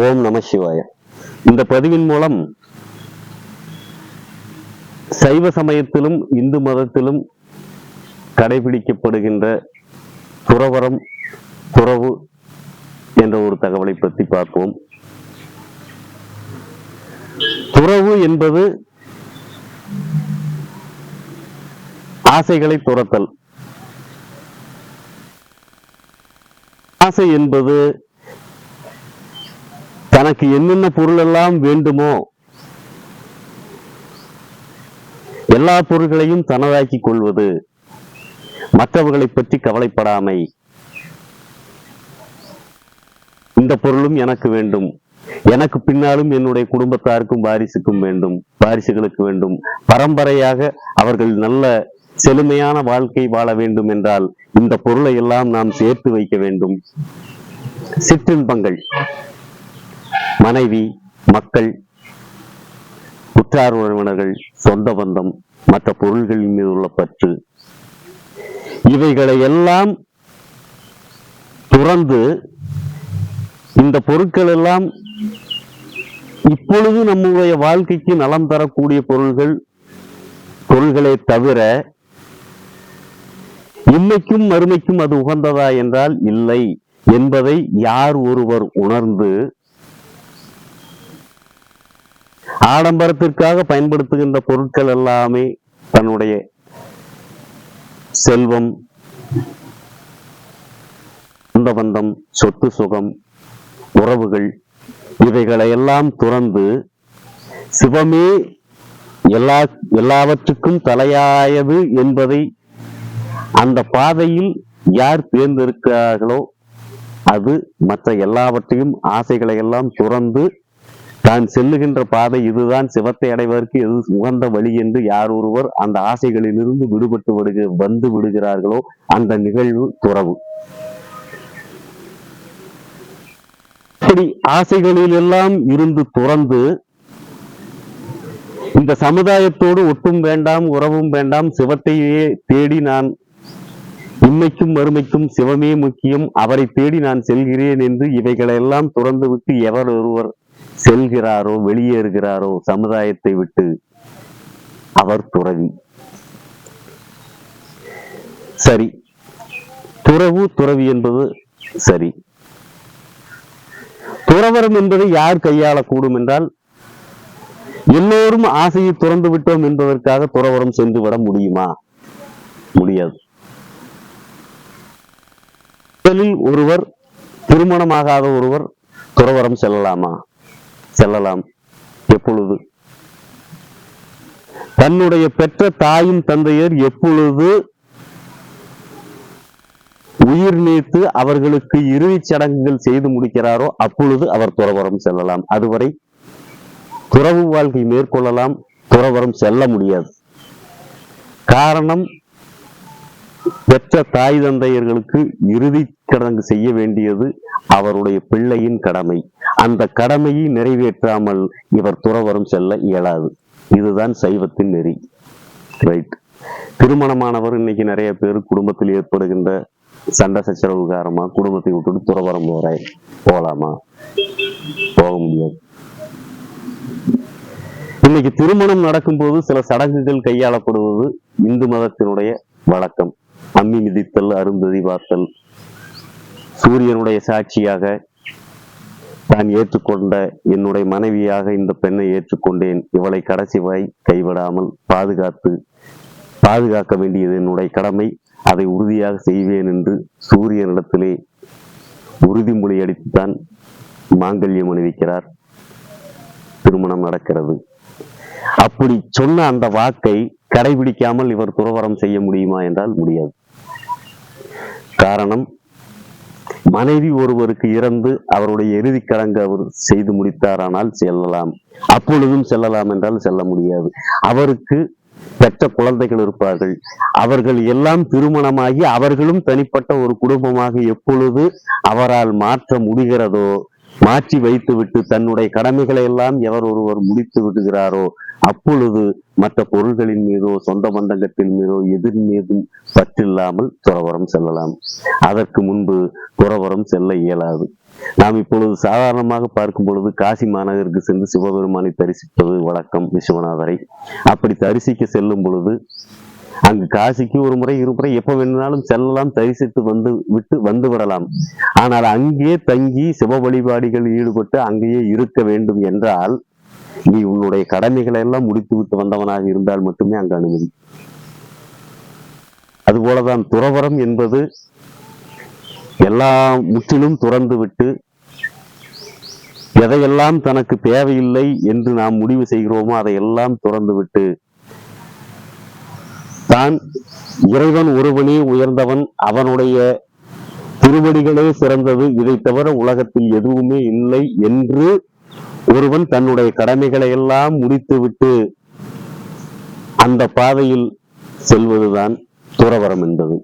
ஓம் நம சிவாய. இந்த பதிவின் மூலம் சைவ சமயத்திலும் இந்து மதத்திலும் கடைபிடிக்கப்படுகின்ற துறவரம் துறவு என்ற ஒரு தகவலை பற்றி பார்ப்போம். துறவு என்பது ஆசைகளை துரத்தல் ஆசை என்பது தனக்கு என்னென்ன பொருள் எல்லாம் வேண்டுமோ எல்லா பொருள்களையும் தனதாக்கிக் கொள்வது. மற்றவர்களை பற்றி கவலைப்படாமை. இந்த பொருளும் எனக்கு வேண்டும். எனக்கு பின்னாலும் என்னுடைய குடும்பத்தாருக்கும் வாரிசுக்கும் வேண்டும். வாரிசுகளுக்கு வேண்டும். பரம்பரையாக அவர்கள் நல்ல செழுமையான வாழ்க்கை வாழ வேண்டும் என்றால் இந்த பொருளை எல்லாம் நாம் சேர்த்து வைக்க வேண்டும். சிற்றின்பங்கள். மனைவி மக்கள் உற்றார் உறவினர்கள் சொந்த பந்தம் மற்ற பொருள்களின் மீது உள்ள பற்று. இவைகளை எல்லாம் துறந்து இந்த பொருட்கள் எல்லாம் இப்பொழுது நம்முடைய வாழ்க்கைக்கு நலம் தரக்கூடிய பொருள்கள் பொருள்களை தவிர இன்மைக்கும் மறுமைக்கும் அது உகந்ததா என்றால் இல்லை என்பதை யார் ஒருவர் உணர்ந்து ஆடம்பரத்திற்காக பயன்படுத்துகின்ற பொருட்கள் எல்லாமே தன்னுடைய செல்வம் சொந்த பந்தம் சொத்து சுகம் உறவுகள் இவைகளை எல்லாம் துறந்து சிவமே எல்லா எல்லாவற்றுக்கும் தலையாயது என்பதை அந்த பாதையில் யார் தேர்ந்தெடுக்கிறார்களோ அது மற்ற எல்லாவற்றையும் ஆசைகளை எல்லாம் துறந்து தான் செல்லுகின்ற பாதை இதுதான். சிவத்தை அடைவதற்கு எது உகந்த வழி என்று யார் ஒருவர் அந்த ஆசைகளிலிருந்து விடுபட்டு விடுக வந்து விடுகிறார்களோ அந்த நிகழ்வு துறவு. இப்படி ஆசைகளில் எல்லாம் இருந்து துறந்து இந்த சமுதாயத்தோடு ஒட்டும் வேண்டாம் உறவும் வேண்டாம் சிவத்தையே தேடி நான் உண்மைக்கும் மறுமைக்கும் சிவமே முக்கியம் அவரை தேடி நான் செல்கிறேன் என்று இவைகளெல்லாம் துறந்து விட்டு எவர் ஒருவர் செல்கிறாரோ வெளியேறுகிறாரோ சமுதாயத்தை விட்டு அவர் துறவி. சரி. துறவு துறவி என்பது சரி. துறவரம் என்பதை யார் கையாளக்கூடும் என்றால் எல்லோரும் ஆசையை துறந்து விட்டோம் என்பதற்காக துறவரம் சென்று விட முடியுமா? முடியாது. முதலில் ஒருவர் திருமணமாகாத ஒருவர் துறவரம் செல்லலாமா? செல்லலாம் எப்பொழுது? தன்னுடைய பெற்ற தாயும் தந்தையர் எப்பொழுது உயிர் நீத்து அவர்களுக்கு இறுதிச் சடங்குகள் செய்து முடிக்கிறாரோ அப்பொழுது அவர் துறவரம் செல்லலாம். அதுவரை துறவு வாழ்க்கை மேற்கொள்ளலாம் துறவரம் செல்ல முடியாது. காரணம் பெற்ற தாய் தந்தையர்களுக்கு இறுதி கடங்கு செய்ய வேண்டியது அவருடைய பிள்ளையின் கடமை. அந்த கடமையை நிறைவேற்றாமல் இவர் துறவரம் செல்ல இயலாது. இதுதான் சைவத்தின் நெறி. ரைட் திருமணமானவர் இன்னைக்கு நிறைய பேர் குடும்பத்தில் ஏற்படுகின்ற சண்டை சச்சரவு காரணமா குடும்பத்தை விட்டுட்டு துறவரம் போறேன் போலாமா? போக முடியாது. இன்னைக்கு திருமணம் நடக்கும்போது சில சடங்குகள் கையாளப்படுவது இந்து மதத்தினுடைய வழக்கம். அம்மி மிதித்தல் அருந்ததி பார்த்தல் சூரியனுடைய சாட்சியாக தான் ஏற்றுக்கொண்ட என்னுடைய மனைவியாக இந்த பெண்ணை ஏற்றுக்கொண்டேன். இவளை கடைசி வரை கைவிடாமல் பாதுகாத்து பாதுகாக்க வேண்டியது என்னுடைய கடமை. அதை உறுதியாக செய்வேன் என்று சூரியனிடத்திலே உறுதிமொழி அடித்துத்தான் மாங்கல்யம் அணிவிக்கிறார் திருமணம் நடக்கிறது. அப்படி சொன்ன அந்த வாக்கை கடைபிடிக்காமல் இவர் துறவரம் செய்ய முடியுமா என்றால் முடியாது. காரணம் மனைவி ஒருவருக்கு இறந்து அவருடைய இறுதி கடங்கு அவர் செய்து முடித்தாரானால் செல்லலாம். அப்பொழுதும் செல்லலாம் என்றால் செல்ல முடியாது. அவருக்கு பெற்ற குழந்தைகள் இருப்பார்கள். அவர்கள் எல்லாம் திருமணமாகி அவர்களும் தனிப்பட்ட ஒரு குடும்பமாக எப்பொழுது அவரால் மாற்ற முடிகிறதோ மாற்றி வைத்துவிட்டு தன்னுடைய கடமைகளை எல்லாம் எவர் ஒருவர் முடித்து விடுகிறாரோ அப்பொழுது மற்ற பொருள்களின் மீதோ சொந்த பந்தங்கத்தின் மீதோ எதிர் மீதும் பற்றில்லாமல் துறவரம் செல்லலாம். அதற்கு முன்பு துறவரம் செல்ல இயலாது. நாம் இப்பொழுது சாதாரணமாக பார்க்கும் பொழுது காசி மாநகருக்கு சென்று சிவபெருமானை தரிசிப்பது வழக்கம் விஸ்வநாதரை. அப்படி தரிசிக்க செல்லும் பொழுது அங்கு காசிக்கு ஒரு முறை இருமுறை எப்ப வேணும்னாலும் செல்லலாம் தரிசித்து வந்து விட்டு வந்து விடலாம். ஆனால் அங்கே தங்கி சிவ வழிபாடுகள் ஈடுபட்டு அங்கேயே இருக்க வேண்டும் என்றால் நீ உன்னுடைய கடமைகளை எல்லாம் முடித்து விட்டு வந்தவனாக இருந்தால் மட்டுமே அங்கு அனுமதி. அதுபோலதான் துறவரம் என்பது எல்லாம் முற்றிலும் துறந்து விட்டு எதையெல்லாம் தனக்கு தேவையில்லை என்று நாம் முடிவு செய்கிறோமோ அதையெல்லாம் துறந்து விட்டு தான் இறைவன் ஒருவனே உயர்ந்தவன் அவனுடைய திருவடிகளே சிறந்தது. இதை தவிர உலகத்தில் எதுவுமே இல்லை என்று ஒருவன் தன்னுடைய கடமைகளை எல்லாம் முடித்துவிட்டு அந்த பாதையில் செல்வதுதான் துறவரம் என்பது.